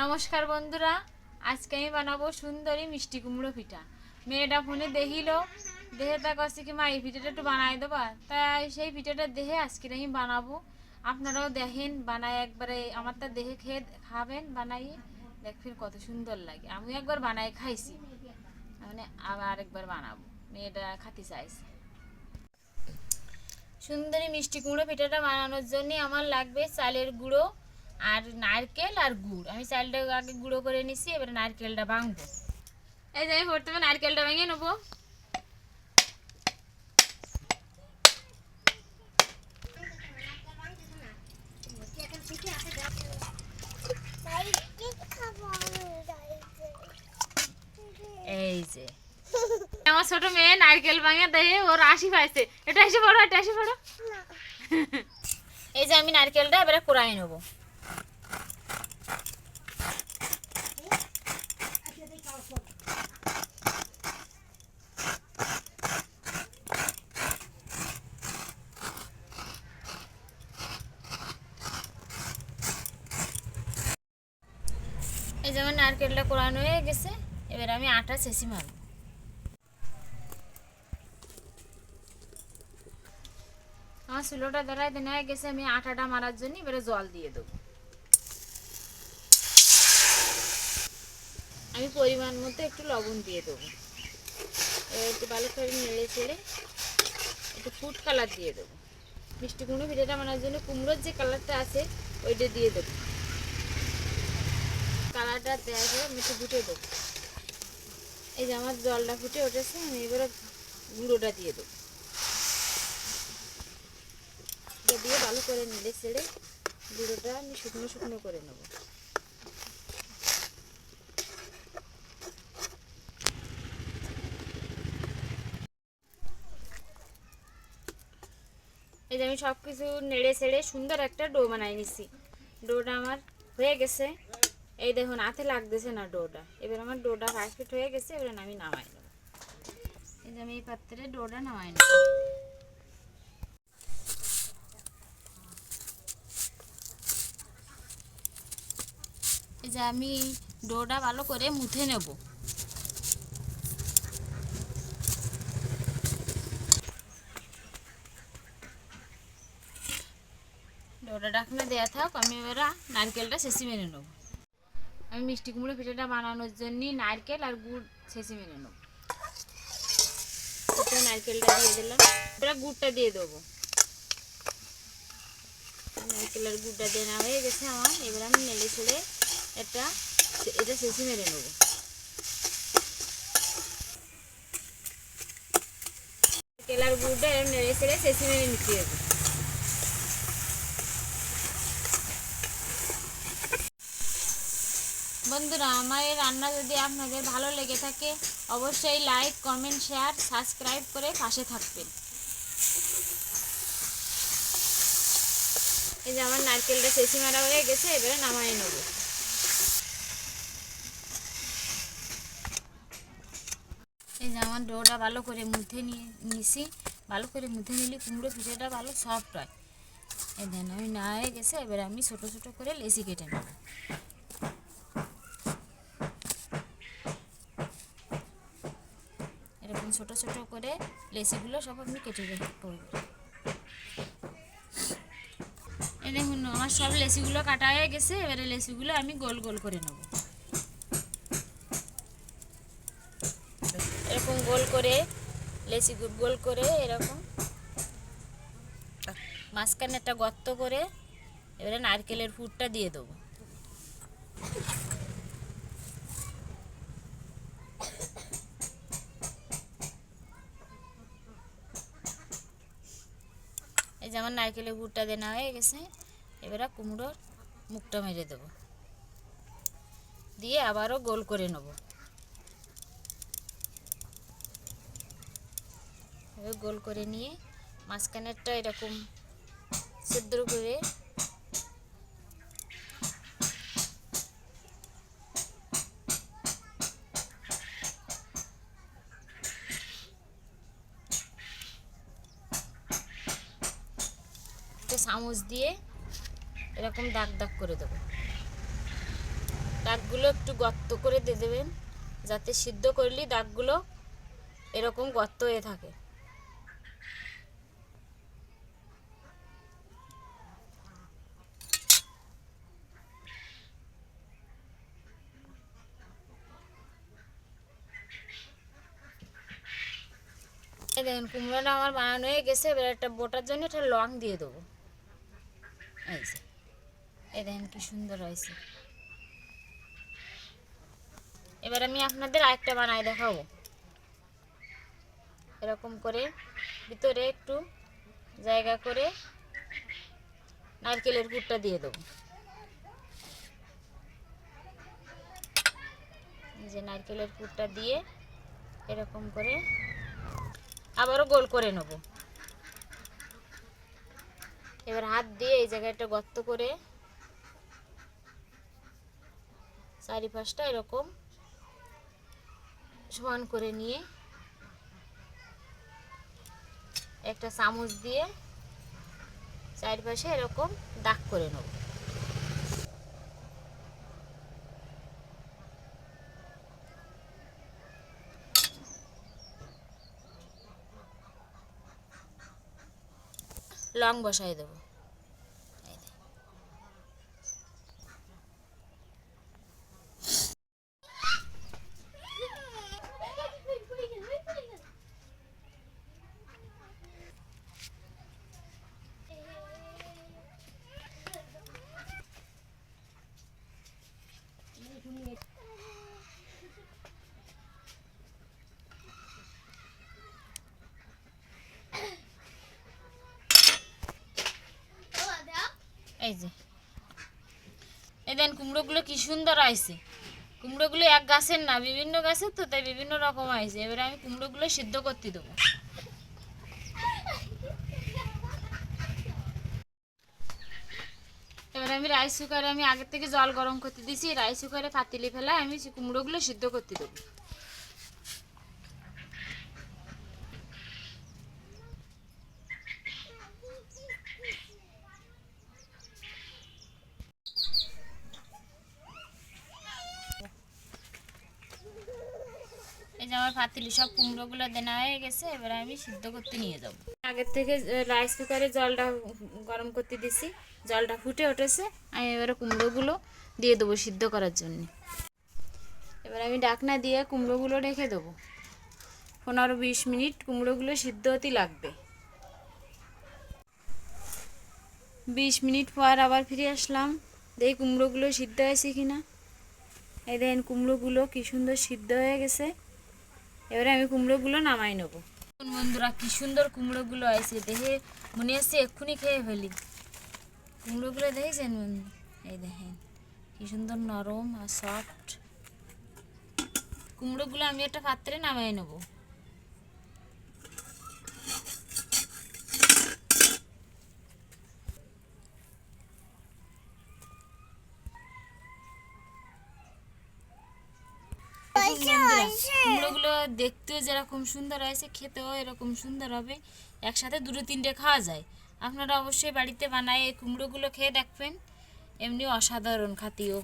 নমস্কার বন্ধুরা, আজকে আমি বানাবো সুন্দরী মিষ্টি কুমড়ো পিঠা। মেয়েটা ফোনে দেখিল, দেহে তা কাছে কি মা, এই পিঠাটা একটু বানাই দেবা? তাই সেই পিঠাটা দেখে আজকে আমি বানাবো। আপনারাও দেখেন বানাই একবারে আমার তা দেখে খেয়ে খাবেন বানাই দেখবেন কত সুন্দর লাগে। আমি একবার বানাই খাইছি মানে আবার আরেকবার বানাবো। মেয়েটা খাতে চাইছে। সুন্দরী মিষ্টি কুমড়ো পিঠাটা বানানোর জন্য আমার লাগবে চালের গুঁড়ো আর নারকেল আর গুড়। আমি চালটা আগে গুঁড়ো করে নিছি এবারে নারকেলটা ভাঙবো। এই যে প্রথমে নারকেলটা ভেঙে নেব। এই যে। আমার ছোট মেয়ে নারকেল ভাঙে দেয় ওর আশি পাইছে। এটা এসে পড়ো এটা এসে পড়ো। এই যে আমি নারকেলটা এবারে কোরাই নেব। যেমন নারকেলটা কোরানো হয়ে গেছে, এবার আমি আটা ছেঁচি মারব। আমার চুলোটা দাঁড়ায় দেনা হয়ে গেছে, আমি আটাটা মারার জন্য এবারে জল দিয়ে দেবো। আমি পরিমাণ মতো একটু লবণ দিয়ে দেবো। একটু ভালো করে নেড়ে চেড়ে একটু ফুড কালার দিয়ে দেবো। মিষ্টি কুমড়ো পিঠাটা বানার জন্য কুমড়োর যে কালারটা আছে, ওইটা দিয়ে দেবো। কালারটা পরে আমি একটু ফুটে দেবো। এই যে আমার জলটা ফুটে উঠেছে, আমি এবারে গুঁড়োটা দিয়ে দেবো। দিয়ে ভালো করে নেড়ে ছেড়ে গুঁড়োটা আমি শুকনো শুকনো করে নেব। এই যে আমি সব কিছু নেড়ে ছেড়ে সুন্দর একটা ডো বানাই নিছি। ডোটা আমার হয়ে গেছে। এই দেখুন হাতে লাগতেছে না ডোটা। এবার আমার ডোটা পারফেক্ট হয়ে গেছে, এবার আমি নামাই নেব। এই যে আমি এই পাত্রে ডোটা নামাই নেব। এই যে আমি ডোটা ভালো করে মুথে নেব। ডোটা ডাকনা দেওয়া থাক, আমি এবার নারকেলটা শেষি মেরে নেব। আমি মিষ্টি কুমড়ো পিঠাটা বানানোর জন্য নারকেল আর গুড় ছেঁচে মেরে নেব। এটা নারকেলটা দিয়ে দিলাম। এবার গুড়টা দিয়ে দেবো। নারকেল আর গুড়টা দেওয়া হয়ে গেছে আমার। এবার আমি নেড়ে ছেড়ে একটা এটা শেষে মেরে নেব। নারকেল আর গুড়টা নেড়ে ছেড়ে শেষে মেরে নিতে হবে। বন্ধুরা, আমার এই রান্না যদি আপনাদের ভালো লেগে থাকে, অবশ্যই লাইক কমেন্ট শেয়ার সাবস্ক্রাইব করে পাশে থাকবেন। এই যে আমার নারকেলটা চেঁচি মারা হয়ে গেছে, এবারে নামাই নেব। এই যে আমার ডোটা ভালো করে মুথে নিয়ে নিছি। ভালো করে মুথে নিলে কুমড়ো পিঠাটা ভালো সফট হয়। এই দেন আমি না হয়ে গেছে, এবারে আমি ছোট ছোট করে লেসি কেটে নেব এরকম ছোট ছোট করে লেসিগুলো সব আপনি কেটে রেখে পড়বেন এই দেখুন, আমার সব লেসিগুলো কাটা হয়ে গেছে, এবারে লেসিগুলো আমি গোল গোল করে নেব। এরকম গোল করে, লেসি গোল করে এরকম। মাঝখানে একটা গর্ত করে, এবারে নারকেলের ফুটটা দিয়ে দেবো। যে আমার নারকেলের গুড়টা দেনা হয়ে গেছে, এবারে কুমড়োর মুখটা মেরে দেব। দিয়ে আবারও গোল করে নেব। গোল করে নিয়ে মাঝখানেরটা এরকম সেদ্ধ করে চামচ দিয়ে এরকম দাগ দাগ করে দেবো। দাগগুলো একটু গর্ত করে দিয়ে দেবেন, যাতে সিদ্ধ করলে দাগগুলো এরকম গর্ত হয়ে থাকে। দেখেন, কুমড়োটা আমার বানানো হয়ে গেছে, এবার একটা বোটার জন্য একটা লং দিয়ে দেবো। এই যে এই সুন্দর হয়েছে। এবার আমি আপনাদের আরেকটা বানাই দেখাবো। এরকম করে ভিতরে একটু জায়গা করে নারকেলের পুরটা দিয়ে দেবো। যে নারকেলের পুরটা দিয়ে এরকম করে আবারও গোল করে নেব। এবার হাত দিয়ে এই জায়গাটা গর্ত করে চারিপাশটা এরকম সমান করে নিয়ে একটা চামচ দিয়ে চারিপাশে এরকম দাগ করে নেব। লং বসাই দেবো। এই যে। এই দেন কুমড়োগুলো কি সুন্দর আইছে। কুমড়োগুলো এক গাছের না, বিভিন্ন গাছের তো, তাই বিভিন্ন রকম আইছে। এবারে আমি কুমড়োগুলো সিদ্ধ করতে দেবো। এবারে আমি রাইস কুকারে আমি আগের থেকে জল গরম করতে দিছি। রাইস কুকারে পাতিলি ফেলা আমি কুমড়োগুলো সিদ্ধ করতে দেবো। পাতিলি, সব কুমড়োগুলো দেনা হয়ে গেছে, এবারে আমি সিদ্ধ করতে নিয়ে যাব। আগের থেকে রাইস কুকারে জলটা গরম করতে দিছি, জলটা ফুটে উঠেছে, আমি এবারে কুমড়োগুলো দিয়ে দেবো সিদ্ধ করার জন্য। এবার আমি ডাকনা দিয়ে কুমড়োগুলো রেখে দেবো। পনেরো বিশ মিনিট কুমড়োগুলো সিদ্ধ হতে লাগবে। বিশ মিনিট পর আবার ফিরে আসলাম। দেখি, কুমড়োগুলো সিদ্ধ হয়েছে কিনা। এই দেখেন, কুমড়োগুলো কি সুন্দর সিদ্ধ হয়ে গেছে। এবারে আমি কুমড়োগুলো নামাই নেব। বন্ধুরা, কি সুন্দর কুমড়োগুলো আছে দেখে মনে হচ্ছে এক্ষুনি খেয়ে ফেলি। কুমড়োগুলো দেখেছেন এই দেখেন, কি সুন্দর নরম আর সফট কুমড়োগুলো আমি একটা পাত্রে নামাই নেব। কুমড়োগুলো দেখতেও যেরকম সুন্দর হয়েছে খেতেও এরকম সুন্দর হবে। একসাথে দুটো তিনটে খাওয়া যায়। আপনারা অবশ্যই বাড়িতে বানায় এই কুমড়োগুলো খেয়ে দেখবেন। এমনি অসাধারণ খাতিও।